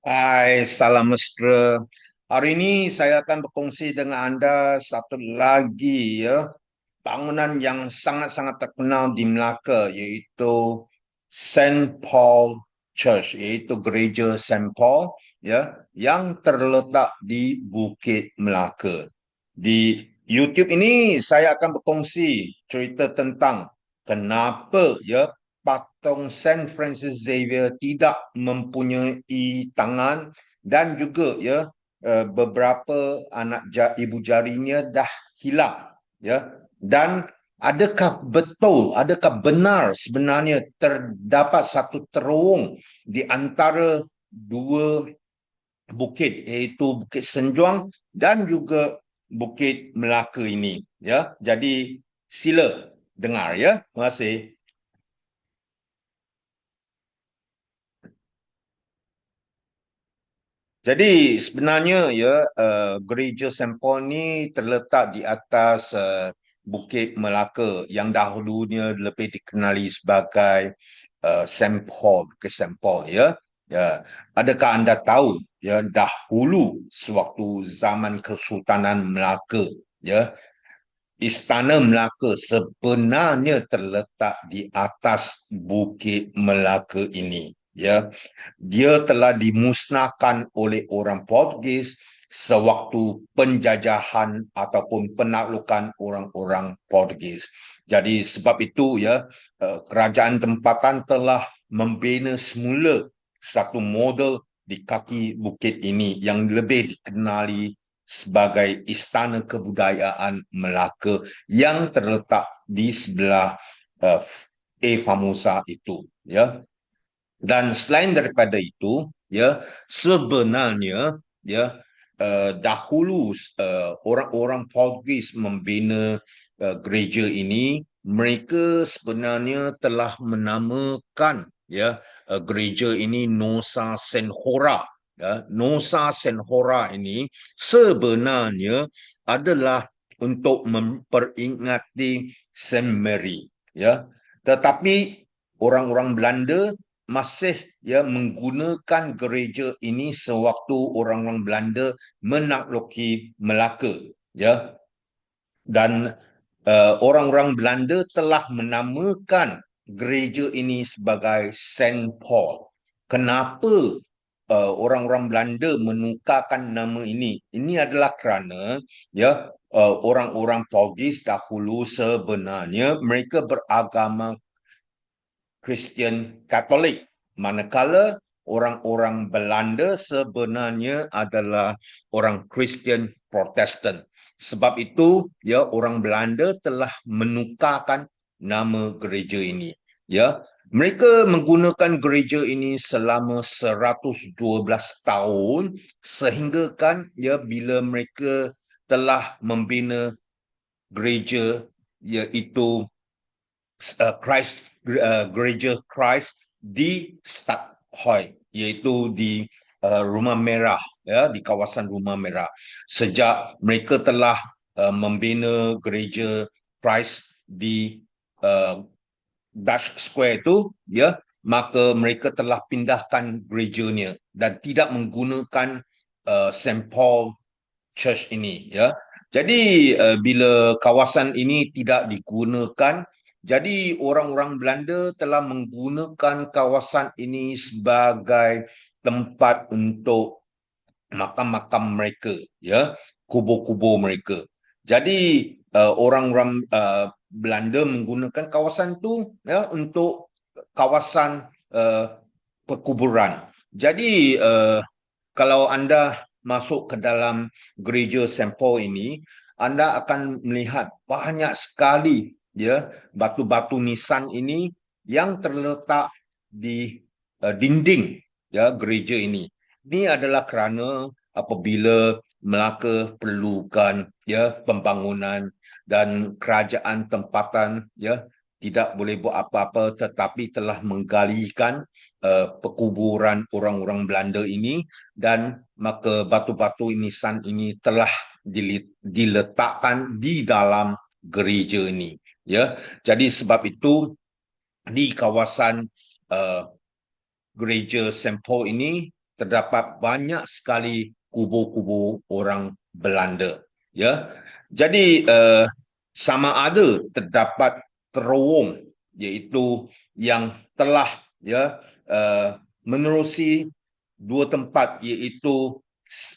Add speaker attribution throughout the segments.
Speaker 1: Hai, salam mesra. Hari ini saya akan berkongsi dengan anda satu lagi ya bangunan yang sangat-sangat terkenal di Melaka iaitu St. Paul Church iaitu gereja St. Paul ya yang terletak di Bukit Melaka. Di YouTube ini saya akan berkongsi cerita tentang kenapa ya patung Saint Francis Xavier tidak mempunyai tangan dan juga ya eh, beberapa anak ibu jarinya dah hilang ya. Dan adakah betul adakah benar sebenarnya terdapat satu terowong di antara dua bukit iaitu Bukit Senjuang dan juga Bukit Melaka ini ya? Jadi sila dengar ya. Terima kasih Jadi sebenarnya ya uh, gereja Saint Paul ni terletak di atas uh, Bukit Melaka yang dahulunya lebih dikenali sebagai uh, Saint Paul, ke Saint Paul ya. Ya, adakah anda tahu ya dahulu sewaktu zaman Kesultanan Melaka ya Istana Melaka sebenarnya terletak di atas Bukit Melaka ini ya dia telah dimusnahkan oleh orang Portugis sewaktu penjajahan ataupun penaklukan orang-orang Portugis. Jadi sebab itu ya eh, kerajaan tempatan telah membina semula satu model di kaki bukit ini yang lebih dikenali sebagai istana kebudayaan Melaka yang terletak di sebelah uh, E Famosa itu ya dan selain daripada itu ya sebenarnya ya uh, dahulu uh, orang-orang Portugis membina uh, gereja ini mereka sebenarnya telah menamakan ya uh, gereja ini Nosa Senhora ya. Nosa Senhora ini sebenarnya adalah untuk memperingati Saint Mary ya. Tetapi orang-orang Belanda masih ya menggunakan gereja ini sewaktu orang-orang Belanda menakluki Melaka ya. Dan uh, orang-orang Belanda telah menamakan gereja ini sebagai Saint Paul. Kenapa uh, orang-orang Belanda menukarkan nama ini? Ini adalah kerana ya uh, orang-orang Portugis dahulu sebenarnya mereka beragama Kristian Katolik. Manakala orang-orang Belanda sebenarnya adalah orang Kristian Protestan. Sebab itu ya orang Belanda telah menukarkan nama gereja ini. Ya, mereka menggunakan gereja ini selama 112 tahun sehingga kan ya bila mereka telah membina gereja iaitu uh, Christ uh, gereja Christ di Stadthoy iaitu di uh, Rumah Merah ya di kawasan Rumah Merah. Sejak mereka telah uh, membina gereja Christ di uh, Dutch Square itu ya maka mereka telah pindahkan gerejanya dan tidak menggunakan uh, St Paul Church ini ya. Jadi uh, bila kawasan ini tidak digunakan jadi orang-orang Belanda telah menggunakan kawasan ini sebagai tempat untuk makam-makam mereka, ya, kubur-kubur mereka. Jadi uh, orang-orang uh, Belanda menggunakan kawasan itu ya untuk kawasan uh, perkuburan. Jadi uh, kalau anda masuk ke dalam gereja Paul ini, anda akan melihat banyak sekali ya batu-batu nisan ini yang terletak di uh, dinding ya gereja ini. Ini adalah kerana apabila Melaka perlukan ya pembangunan dan kerajaan tempatan ya tidak boleh buat apa-apa tetapi telah menggalikan uh, perkuburan orang-orang Belanda ini dan maka batu-batu nisan ini telah diletakkan di dalam gereja ini ya jadi sebab itu di kawasan uh, gereja Paul ini terdapat banyak sekali kubur-kubur orang Belanda ya. Jadi uh, sama ada terdapat terowong iaitu yang telah ya uh, menerusi dua tempat iaitu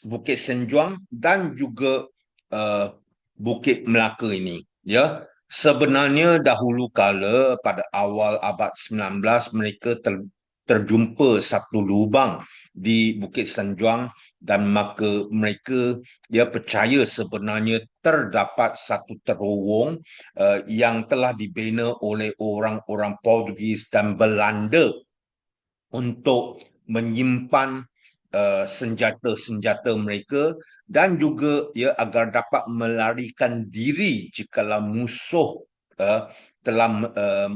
Speaker 1: Bukit Senjuang dan juga uh, Bukit Melaka ini ya sebenarnya dahulu kala pada awal abad 19 mereka ter, terjumpa satu lubang di Bukit Senjuang dan maka mereka dia percaya sebenarnya terdapat satu terowong uh, yang telah dibina oleh orang-orang Portugis dan Belanda untuk menyimpan uh, senjata-senjata mereka dan juga ya agar dapat melarikan diri jika musuh uh, telah uh,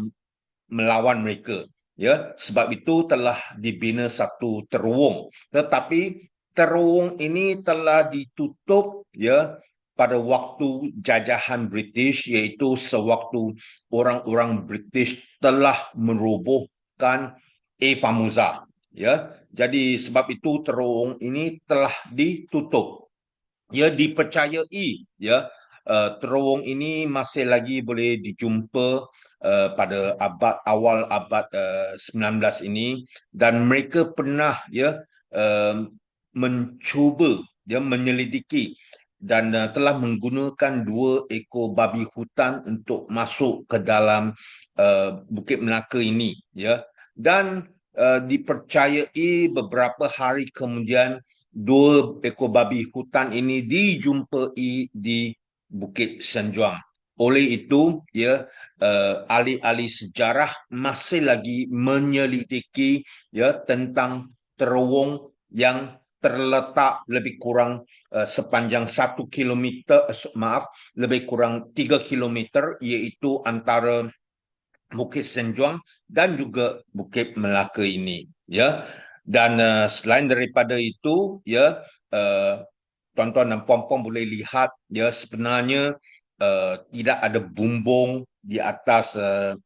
Speaker 1: melawan mereka ya. Sebab itu telah dibina satu terowong. Tetapi terowong ini telah ditutup ya pada waktu jajahan British iaitu sewaktu orang-orang British telah merobohkan Eva Musa ya. Jadi sebab itu terowong ini telah ditutup ya dipercayai ya. Uh, terowong ini masih lagi boleh dijumpa uh, pada abad awal abad uh, 19 ini. Dan mereka pernah ya uh, mencuba ya menyelidiki dan uh, telah menggunakan dua ekor babi hutan untuk masuk ke dalam uh, Bukit Melaka ini ya. Dan uh, dipercayai beberapa hari kemudian dua ekor babi hutan ini dijumpai di Bukit Senjuang. Oleh itu, ya uh, ahli-ahli sejarah masih lagi menyelidiki ya tentang terowong yang terletak lebih kurang uh, sepanjang satu kilometer, uh, maaf, lebih kurang tiga kilometer, iaitu antara Bukit Senjuang dan juga Bukit Melaka ini ya dan uh, selain daripada itu ya uh, tuan-tuan dan puan-puan boleh lihat ya sebenarnya uh, tidak ada bumbung di atas uh,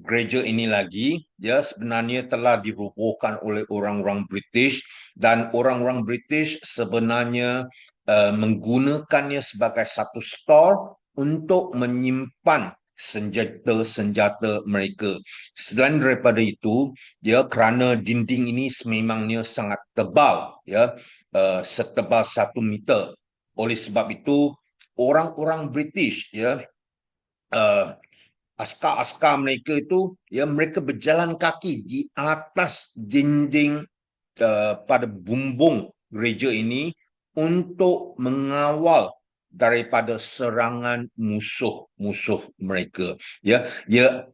Speaker 1: gereja ini lagi. Ya sebenarnya telah dirobohkan oleh orang-orang British dan orang-orang British sebenarnya uh, menggunakannya sebagai satu store untuk menyimpan senjata-senjata mereka. Selain daripada itu, ya kerana dinding ini sememangnya sangat tebal, ya uh, setebal satu meter. Oleh sebab itu, orang-orang British, ya uh, askar-askar mereka itu, ya mereka berjalan kaki di atas dinding uh, pada bumbung gereja ini untuk mengawal daripada serangan musuh-musuh mereka. Ya ya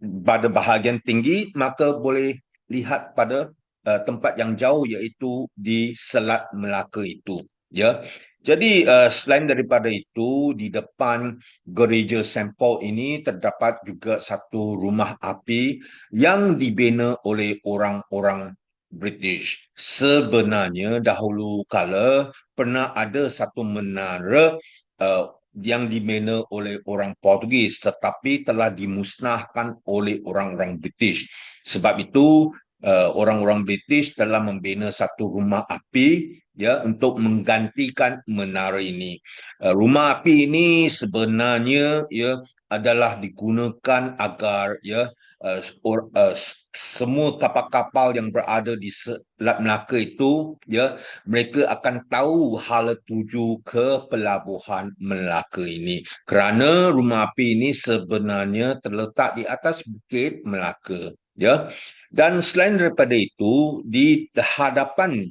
Speaker 1: pada bahagian tinggi maka boleh lihat pada uh, tempat yang jauh iaitu di Selat Melaka itu. Ya jadi uh, selain daripada itu di depan gereja St Paul ini terdapat juga satu rumah api yang dibina oleh orang-orang British. Sebenarnya dahulu kala pernah ada satu menara uh, yang dibina oleh orang Portugis tetapi telah dimusnahkan oleh orang-orang British. Sebab itu uh, orang-orang British telah membina satu rumah api ya untuk menggantikan menara ini. Uh, rumah api ini sebenarnya ya adalah digunakan agar ya uh, or, uh, semua kapal-kapal yang berada di Selat Melaka itu ya mereka akan tahu hala tuju ke pelabuhan Melaka ini. Kerana rumah api ini sebenarnya terletak di atas bukit Melaka ya. Dan selain daripada itu di hadapan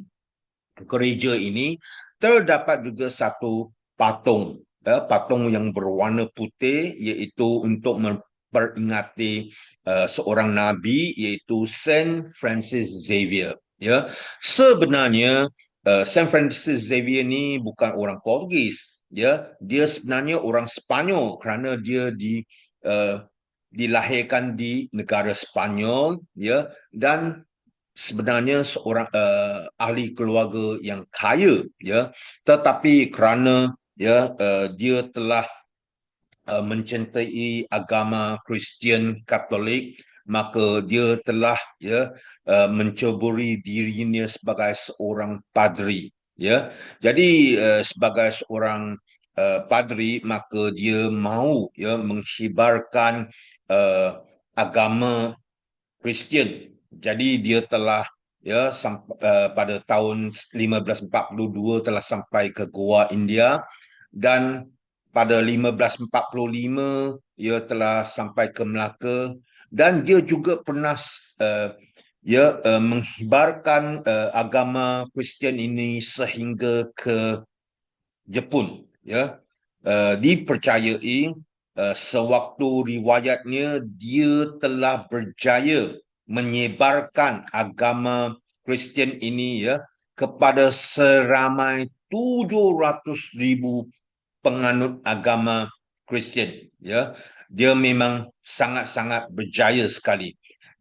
Speaker 1: gereja ini terdapat juga satu patung ya, patung yang berwarna putih iaitu untuk memperingati uh, seorang nabi iaitu Saint Francis Xavier ya. Sebenarnya uh, Saint Francis Xavier ni bukan orang Portugis ya. Dia sebenarnya orang Spanyol kerana dia di uh, dilahirkan di negara Spanyol ya. Dan sebenarnya seorang uh, ahli keluarga yang kaya ya. Tetapi kerana ya uh, dia telah Uh, mencintai agama Kristian Katolik maka dia telah ya uh, menceburi dirinya sebagai seorang padri ya. Jadi uh, sebagai seorang uh, padri maka dia mahu ya menghibarkan uh, agama Kristian. Jadi dia telah ya sampai, uh, pada tahun 1542 telah sampai ke Goa India. Dan pada 1545 ia telah sampai ke Melaka. Dan dia juga pernah uh, ya uh, menghibarkan uh, agama Kristian ini sehingga ke Jepun ya. Uh, dipercayai uh, sewaktu riwayatnya dia telah berjaya menyebarkan agama Kristian ini ya kepada seramai 700 ribu penganut agama Kristian ya dia memang sangat-sangat berjaya sekali.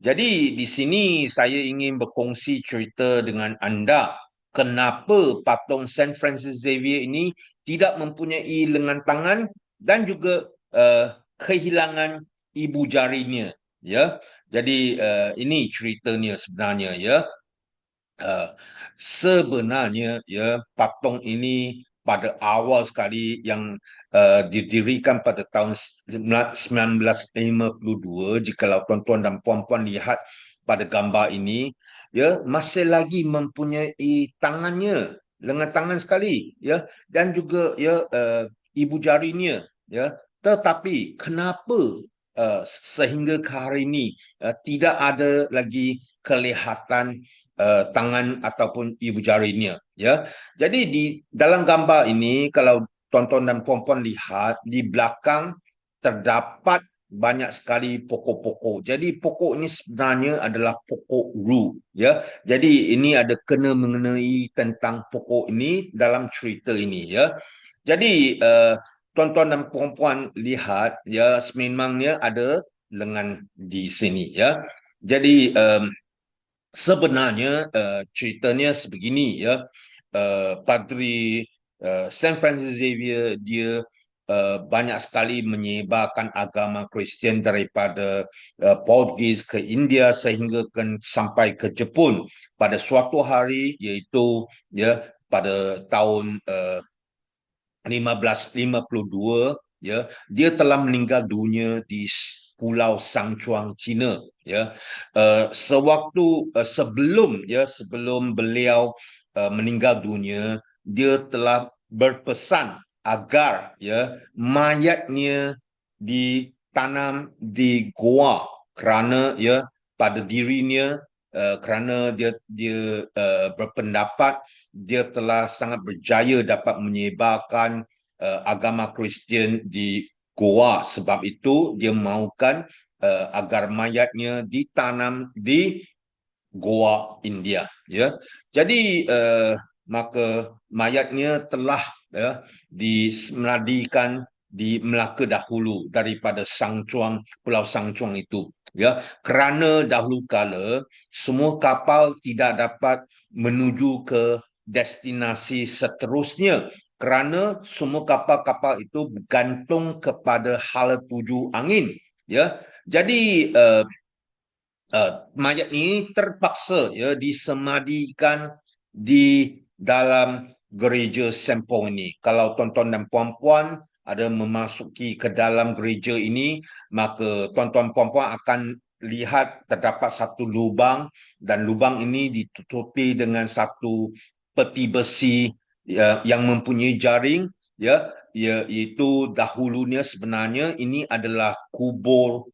Speaker 1: Jadi di sini saya ingin berkongsi cerita dengan anda kenapa patung Saint Francis Xavier ini tidak mempunyai lengan tangan dan juga uh, kehilangan ibu jarinya ya. Jadi uh, ini ceritanya sebenarnya ya. Uh, sebenarnya ya patung ini pada awal sekali yang uh, didirikan pada tahun 1952 jika tuan-tuan dan puan-puan lihat pada gambar ini ya masih lagi mempunyai tangannya lengan tangan sekali ya dan juga ya uh, ibu jarinya ya. Tetapi kenapa uh, sehingga ke hari ini uh, tidak ada lagi kelihatan uh, tangan ataupun ibu jarinya ya jadi di dalam gambar ini kalau tuan-tuan dan puan-puan lihat di belakang terdapat banyak sekali pokok-pokok. Jadi pokok ini sebenarnya adalah pokok ru, ya. Jadi ini ada kena mengenai tentang pokok ini dalam cerita ini, ya. Jadi uh, tuan-tuan dan puan-puan lihat, ya, sememangnya ada lengan di sini, ya. Jadi um, sebenarnya uh, ceritanya sebegini, ya. Uh, Padri uh, Saint Francis Xavier dia uh, banyak sekali menyebarkan agama Kristian daripada uh, Portugis ke India sehingga kan sampai ke Jepun pada suatu hari iaitu ya pada tahun uh, 1552 ya dia telah meninggal dunia di Pulau Sangchuang China ya. Uh, sewaktu uh, sebelum ya sebelum beliau uh, meninggal dunia dia telah berpesan agar ya mayatnya ditanam di goa kerana ya pada dirinya uh, kerana dia dia uh, berpendapat dia telah sangat berjaya dapat menyebarkan uh, agama Kristian di goa. Sebab itu dia mahukan uh, agar mayatnya ditanam di goa India ya. Jadi uh, maka mayatnya telah ya disemadikan di Melaka dahulu daripada Sangcuang Pulau Sangcuang itu ya. Kerana dahulu kala semua kapal tidak dapat menuju ke destinasi seterusnya kerana semua kapal-kapal itu bergantung kepada hala tuju angin ya jadi uh, uh, mayat ini terpaksa ya disemadikan di dalam gereja Sempong ini. Kalau tuan-tuan dan puan-puan ada memasuki ke dalam gereja ini, maka tuan-tuan puan-puan akan lihat terdapat satu lubang dan lubang ini ditutupi dengan satu peti besi ya, yang mempunyai jaring ya iaitu dahulunya sebenarnya ini adalah kubur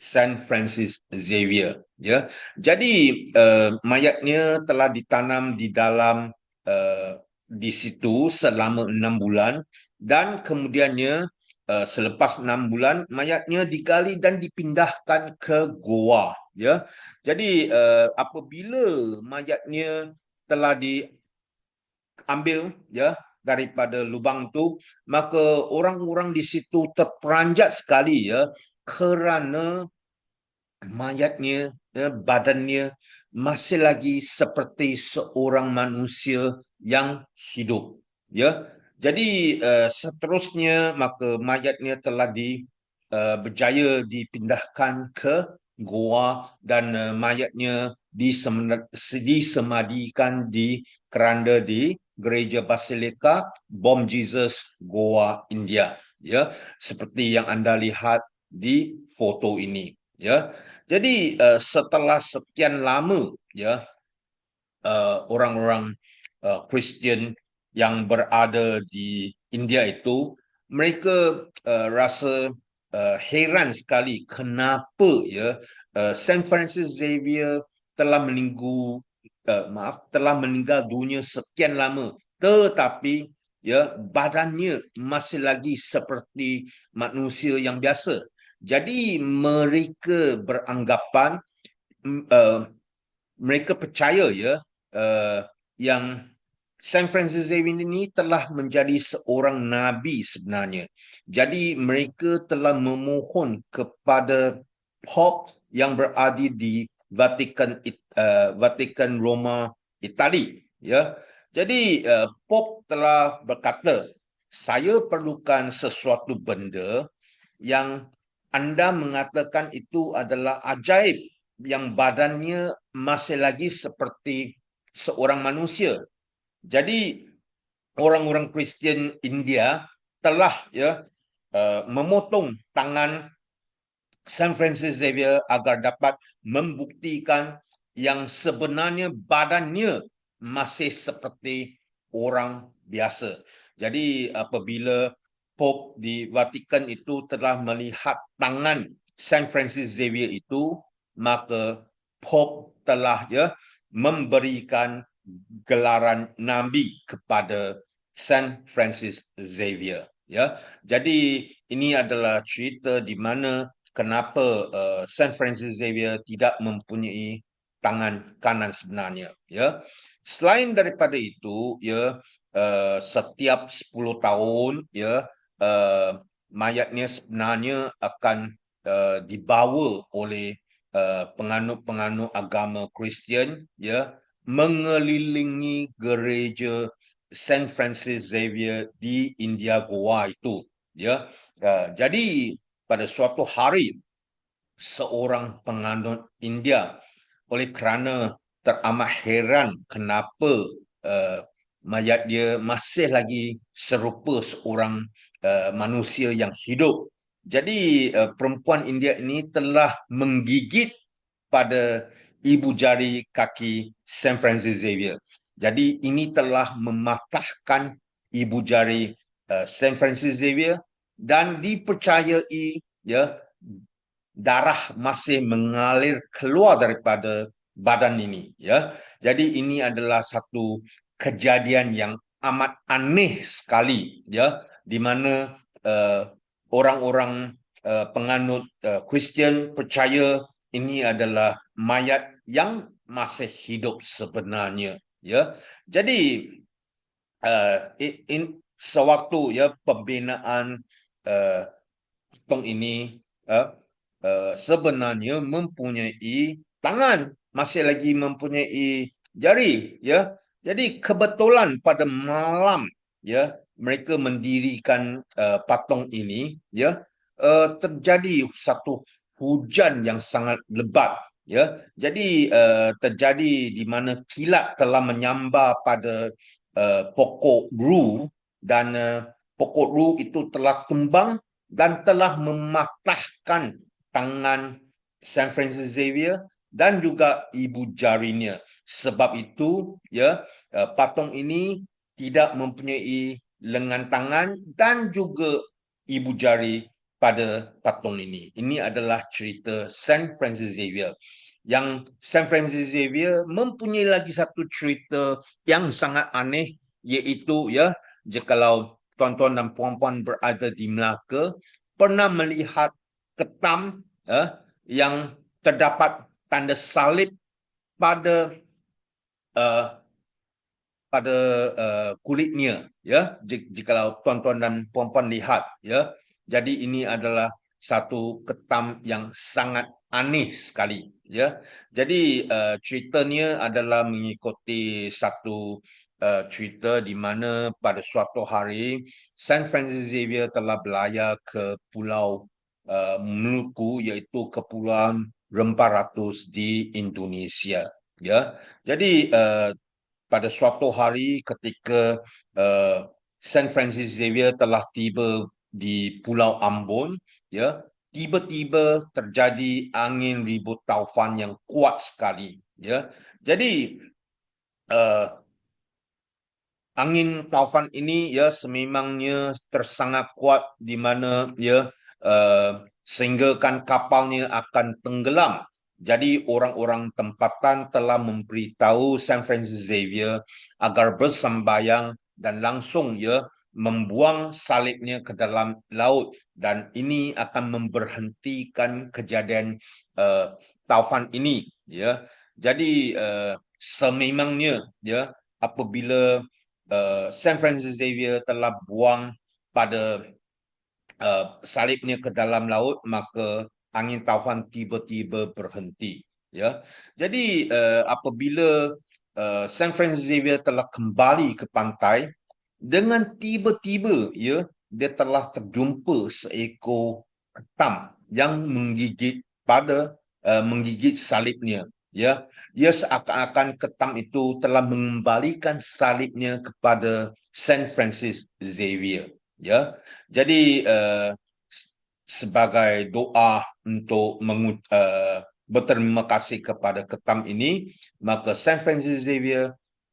Speaker 1: Saint Francis Xavier ya. Jadi uh, mayatnya telah ditanam di dalam uh, di situ selama enam bulan dan kemudiannya uh, selepas enam bulan mayatnya digali dan dipindahkan ke goa ya. Jadi uh, apabila mayatnya telah diambil ya daripada lubang tu maka orang-orang di situ terperanjat sekali ya kerana mayatnya ya, badannya masih lagi seperti seorang manusia yang hidup ya. Jadi uh, seterusnya maka mayatnya telah di uh, berjaya dipindahkan ke goa dan uh, mayatnya disemadikan di keranda di gereja Basilika Bom Jesus Goa India ya. Seperti yang anda lihat di foto ini ya. Jadi uh, setelah sekian lama ya uh, orang-orang uh, Kristian yang berada di India itu mereka uh, rasa uh, heran sekali kenapa ya uh, Saint Francis Xavier telah meninggu uh, maaf telah meninggal dunia sekian lama. Tetapi ya badannya masih lagi seperti manusia yang biasa. Jadi mereka beranggapan uh, mereka percaya ya uh, yang Saint Francis Xavier ini telah menjadi seorang nabi sebenarnya. Jadi mereka telah memohon kepada Pope yang berada di Vatikan uh, Vatikan Roma Itali ya. Jadi uh, Pope telah berkata saya perlukan sesuatu benda yang anda mengatakan itu adalah ajaib yang badannya masih lagi seperti seorang manusia jadi orang-orang Kristian India telah ya uh, memotong tangan San Francis Xavier agar dapat membuktikan yang sebenarnya badannya masih seperti orang biasa. Jadi apabila Pope di Vatikan itu telah melihat tangan San Francis Xavier itu, maka Pope telah ya memberikan gelaran nabi kepada Saint Francis Xavier ya jadi ini adalah cerita di mana kenapa uh, Saint Francis Xavier tidak mempunyai tangan kanan sebenarnya ya. Selain daripada itu ya uh, setiap 10 tahun ya uh, mayatnya sebenarnya akan uh, dibawa oleh uh, penganut-penganut agama Kristian ya mengelilingi gereja Saint Francis Xavier di India Goa itu ya. Uh, jadi pada suatu hari seorang penganut India oleh kerana teramat heran kenapa uh, mayat dia masih lagi serupa seorang uh, manusia yang hidup jadi uh, perempuan India ini telah menggigit pada ibu jari kaki Saint Francis Xavier. Jadi ini telah mematahkan ibu jari uh, Saint Francis Xavier dan dipercayai ya darah masih mengalir keluar daripada badan ini ya. Jadi ini adalah satu kejadian yang amat aneh sekali ya di mana uh, orang-orang uh, penganut uh, Kristian percaya ini adalah mayat yang masih hidup sebenarnya ya jadi uh, in sewaktu ya pembinaan uh, tong ini uh, uh, sebenarnya mempunyai tangan masih lagi mempunyai jari ya. Jadi kebetulan pada malam ya mereka mendirikan uh, patung ini ya uh, terjadi satu hujan yang sangat lebat ya. Jadi uh, terjadi di mana kilat telah menyambar pada uh, pokok ru dan uh, pokok ru itu telah tumbang dan telah mematahkan tangan San Francis Xavier dan juga ibu jarinya sebab itu ya uh, patung ini tidak mempunyai lengan tangan dan juga ibu jari pada patung ini. Ini adalah cerita Saint Francis Xavier. Yang Saint Francis Xavier mempunyai lagi satu cerita yang sangat aneh iaitu ya jikalau tuan-tuan dan puan-puan berada di Melaka pernah melihat ketam ya, yang terdapat tanda salib pada uh, pada uh, kulitnya ya jikalau tuan-tuan dan puan-puan lihat ya jadi ini adalah satu ketam yang sangat aneh sekali ya. Jadi uh, ceritanya adalah mengikuti satu uh, cerita di mana pada suatu hari San Francis Xavier telah berlayar ke pulau uh, Maluku iaitu kepulauan rempah di Indonesia. Ya, jadi uh, pada suatu hari ketika uh, San Francis Xavier telah tiba di Pulau Ambon, ya, tiba-tiba terjadi angin ribut taufan yang kuat sekali. Ya, jadi uh, angin taufan ini ya sememangnya tersangat kuat di mana ya uh, sehingga kan kapalnya akan tenggelam. Jadi orang-orang tempatan telah memberitahu San Francisco Xavier agar bersembayang dan langsung ya membuang salibnya ke dalam laut dan ini akan memberhentikan kejadian uh, taufan ini ya. Jadi uh, sememangnya ya apabila uh, San Francisco Xavier telah buang pada uh, salibnya ke dalam laut maka angin taufan tiba-tiba berhenti ya. Jadi uh, apabila uh, San Francisco Xavier telah kembali ke pantai dengan tiba-tiba ya dia telah terjumpa seekor ketam yang menggigit pada uh, menggigit salibnya ya. Dia seakan-akan ketam itu telah mengembalikan salibnya kepada San Francisco. Xavier ya. Jadi uh, sebagai doa untuk mengut, uh, berterima kasih kepada ketam ini maka San Francisco Xavier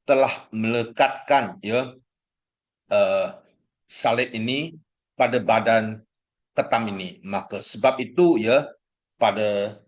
Speaker 1: telah melekatkan ya uh, salib ini pada badan ketam ini. Maka sebab itu ya pada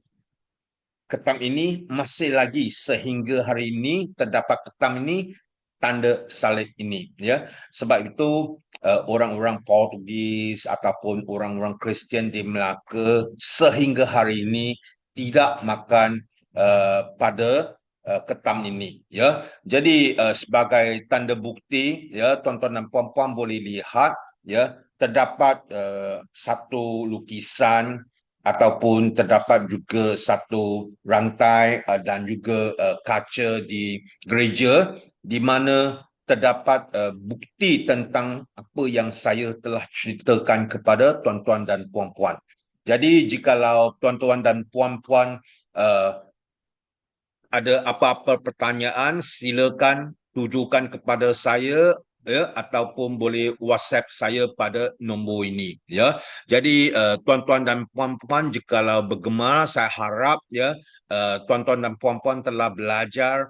Speaker 1: ketam ini masih lagi sehingga hari ini terdapat ketam ini tanda salib ini ya. Sebab itu uh, orang-orang Portugis ataupun orang-orang Kristian di Melaka sehingga hari ini tidak makan uh, pada uh, ketam ini ya. Jadi uh, sebagai tanda bukti ya tuan-tuan dan puan-puan boleh lihat ya terdapat uh, satu lukisan ataupun terdapat juga satu rantai uh, dan juga uh, kaca di gereja di mana terdapat uh, bukti tentang apa yang saya telah ceritakan kepada tuan-tuan dan puan-puan. Jadi jikalau tuan-tuan dan puan-puan uh, ada apa-apa pertanyaan silakan tujukan kepada saya ya ataupun boleh WhatsApp saya pada nombor ini ya. Jadi uh, tuan-tuan dan puan-puan jikalau bergemar saya harap ya uh, tuan-tuan dan puan-puan telah belajar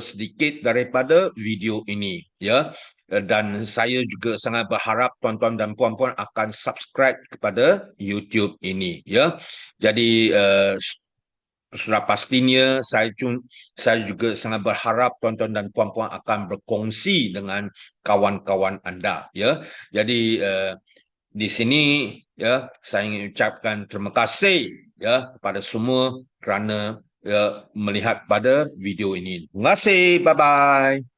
Speaker 1: sedikit daripada video ini ya. Dan saya juga sangat berharap tuan-tuan dan puan-puan akan subscribe kepada YouTube ini ya. Jadi uh, sudah pastinya saya saya juga sangat berharap tuan-tuan dan puan-puan akan berkongsi dengan kawan-kawan anda ya. Jadi uh, di sini ya saya ingin ucapkan terima kasih ya kepada semua kerana ya, melihat pada video ini. Terima kasih. Bye-bye.